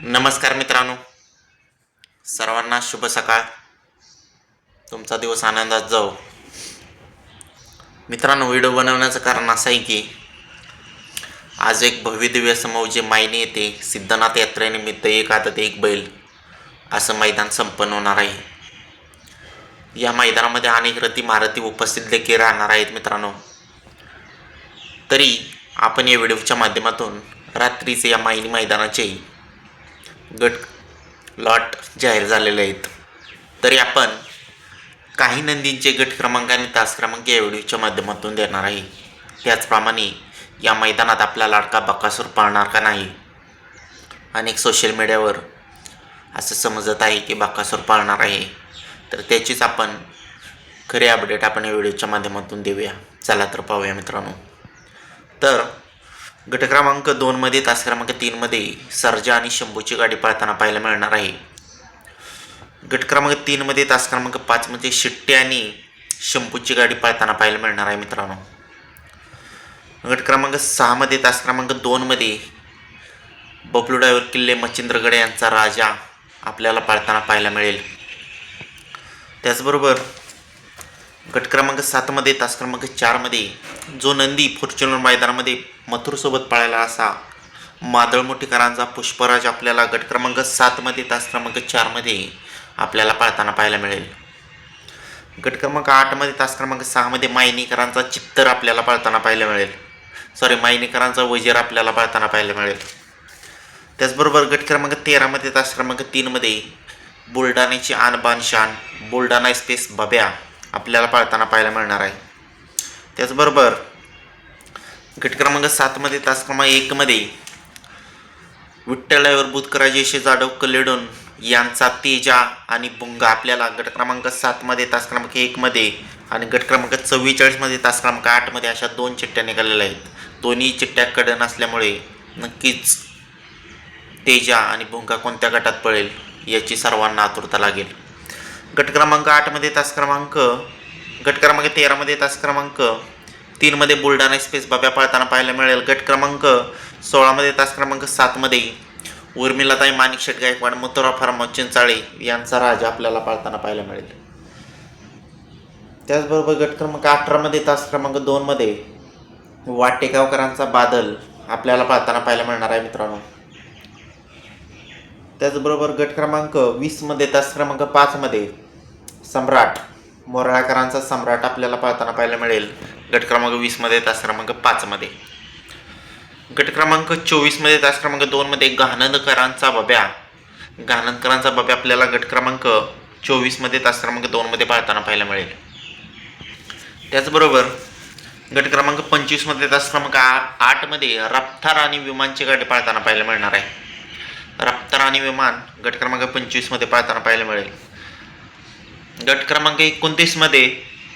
नमस्कार मित्रांनो. सर्वांना शुभ सकाळ. तुमचा दिवस आनंदात जाऊ मित्रांनो व्हिडिओ बनवण्याचं कारण असं आहे की आज एक भव्य दिव्य समोर जे मायने येते सिद्धनाथ यात्रेनिमित्त एक आदत एक बैल असं मैदान संपन्न होणार आहे. या मैदानामध्ये अनेक रती महारथी उपस्थित देखील राहणार आहेत मित्रांनो. तरी आपण या व्हिडिओच्या माध्यमातून रात्रीचे या मायनी मैदानाचे गट लॉट जाहीर झालेले आहेत. तरी आपण काही नंदींचे गट क्रमांक आणि तास क्रमांक या व्हिडिओच्या माध्यमातून देणार आहे. त्याचप्रमाणे या मैदानात आपला लाडका बकासूर पाळणार का नाही? अनेक सोशल मीडियावर असं समजत आहे की बकासूर पाळणार आहे. तर त्याचीच आपण खरे अपडेट आपण या व्हिडिओच्या माध्यमातून देऊया. चला तर पाहूया मित्रांनो. तर गट क्रमांक दोनमध्ये तास क्रमांक तीनमध्ये सर्जा आणि शंभूची गाडी पळताना पाहायला मिळणार आहे. गट क्रमांक तीनमध्ये तास क्रमांक पाचमध्ये शिट्टे आणि शंभूची गाडी पळताना पाहायला मिळणार आहे मित्रांनो. गट क्रमांक सहामध्ये तास क्रमांक दोनमध्ये बबलू डायवर किल्ले मच्छिंद्रगडे यांचा राजा आपल्याला पाळताना पाहायला मिळेल. त्याचबरोबर गट क्रमांक सातमध्ये तास क्रमांक चारमध्ये जो नंदी फॉर्च्युनर मैदानामध्ये मथुरसोबत पळायला असा. मादळ मोठीकरांचा पुष्पराज आपल्याला गट क्रमांक सातमध्ये तास क्रमांक चारमध्ये आपल्याला पाळताना पाहायला मिळेल. गट क्रमांक आठमध्ये तास क्रमांक सहामध्ये मायनीकरांचा चित्तर आपल्याला पाळताना पाहायला मिळेल. सॉरी मायनीकरांचा वजीर आपल्याला पाळताना पाहायला मिळेल. त्याचबरोबर गट क्रमांक तेरामध्ये तास क्रमांक तीनमध्ये बुलढाण्याची आणबान शान बुलढाणा स्पेस बब्या आपल्याला पाळताना पाहायला मिळणार आहे. त्याचबरोबर गट क्रमांक सातमध्ये तास क्रमांक एकमध्ये विठ्ठलावर बुधकराजेशी जाधव कलेडून यांचा तेजा आणि बुंगा आपल्याला गट क्रमांक सातमध्ये तास क्रमांक एकमध्ये आणि गट क्रमांक चव्वेचाळीसमध्ये तास क्रमांक आठमध्ये अशा दोन चिठ्ठ्या निघालेल्या आहेत. दोन्ही चिठ्ठ्या कडन असल्यामुळे नक्कीच तेजा आणि भुंगा कोणत्या गटात पळेल याची सर्वांना आतुरता लागेल. गट क्रमांक आठमध्ये तास क्रमांक गट क्रमांक तेरामध्ये तास क्रमांक तीनमध्ये बुलढाणा स्पेस बाब्या पाळताना पाहायला मिळेल. गट क्रमांक सोळामध्ये तास क्रमांक सातमध्ये उर्मिलाताई माणिक शेट गायकवाड मथुरा फार्म चिंचाळे यांचा राजा आपल्याला पाळताना पाहायला मिळेल. त्याचबरोबर गट क्रमांक अठरामध्ये तास क्रमांक दोनमध्ये वाटेगावकरांचा बादल आपल्याला पाळताना पाहायला मिळणार आहे मित्रांनो. त्याचबरोबर गट क्रमांक वीसमध्ये तास क्रमांक पाचमध्ये सम्राट मोराळकरांचा सम्राट आपल्याला पाळताना पाहायला मिळेल. गट क्रमांक वीसमध्ये तास क्रमांक पाचमध्ये गट क्रमांक चोवीसमध्ये तास क्रमांक दोनमध्ये गहानंदकरांचा बब्या. गहानंदकरांचा बब्या आपल्याला गट क्रमांक चोवीसमध्ये तास क्रमांक दोनमध्ये पाळताना पाहायला मिळेल. त्याचबरोबर गट क्रमांक पंचवीसमध्ये तास क्रमांक आ- आठमध्ये रफ्तार आणि विमानची गाडी पाळताना पाहायला मिळणार आहे. रफ्तार आणि विमान गट क्रमांक पंचवीसमध्ये पाळताना पाहायला मिळेल. गट क्रमांक एकोणतीसमध्ये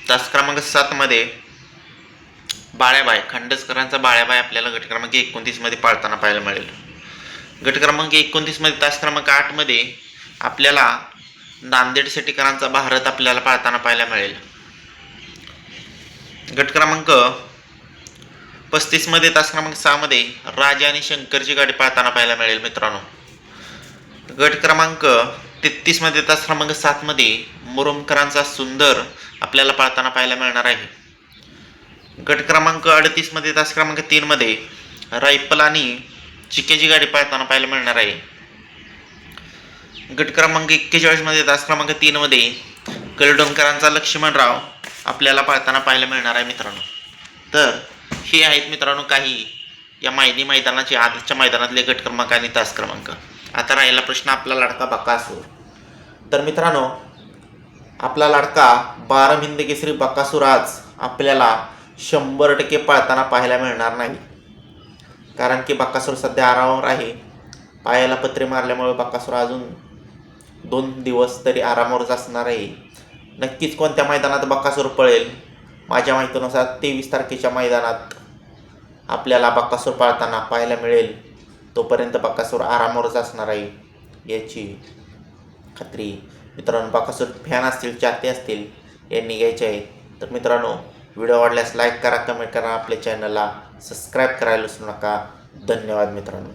तास क्रमांक सातमध्ये बाळ्याबाय खंडसकरांचा बाळ्याबाय आपल्याला गट क्रमांक एकोणतीसमध्ये पाळताना पाहायला मिळेल. गट क्रमांक एकोणतीसमध्ये तास क्रमांक आठमध्ये आपल्याला नांदेड शेट्टीकरांचा भारत आपल्याला पाळताना पाहायला मिळेल. गट क्रमांक पस्तीसमध्ये तास क्रमांक सहामध्ये राजा आणि शंकरची गाडी पाळताना पाहायला मिळेल मित्रांनो. गट क्रमांक तेहतीसमध्ये तास क्रमांक सातमध्ये मुरुमकरांचा सुंदर आपल्याला पाळताना पाहायला मिळणार आहे. गट क्रमांक अडतीसमध्ये तास क्रमांक तीनमध्ये रायफल आणि चिकेची गाडी पाळताना पाहायला मिळणार आहे. गट क्रमांक एक्केचाळीसमध्ये तास क्रमांक तीनमध्ये कलडोणकरांचा लक्ष्मणराव आपल्याला पाळताना पाहायला मिळणार आहे मित्रांनो. तर हे आहेत मित्रांनो काही या माहिती मैदानाचे आजच्या मैदानातले गट क्रमांक आणि तास क्रमांक. आता राहिला प्रश्न आपला लाडका बकासूर तर मित्रांनो आपला लाडका बारा हिंद केसरी बकासूर आज आपल्याला शंभर टक्के पळताना पाहायला मिळणार नाही. कारण की बकासूर सध्या आरामावर आहे. पायाला पत्रे मारल्यामुळे बकासूर अजून दोन दिवस तरी आरामावरच असणार आहे. नक्कीच कोणत्या मैदानात बकासूर पळेल? माझ्या माहितीनुसार तेवीस तारखेच्या मैदानात आपल्याला बक्कासूर पाळताना पाहायला मिळेल. तोपर्यंत बक्कासूर आरामावरच असणार आहे याची खात्री. मित्रांनो बक्कासूर फॅन असतील चाहते असतील यांनी घ्यायचे आहे. तर मित्रांनो व्हिडिओ आवडल्यास लाईक करा कमेंट करा आपल्या चॅनलला सबस्क्राईब करायला विसरू नका. धन्यवाद मित्रांनो.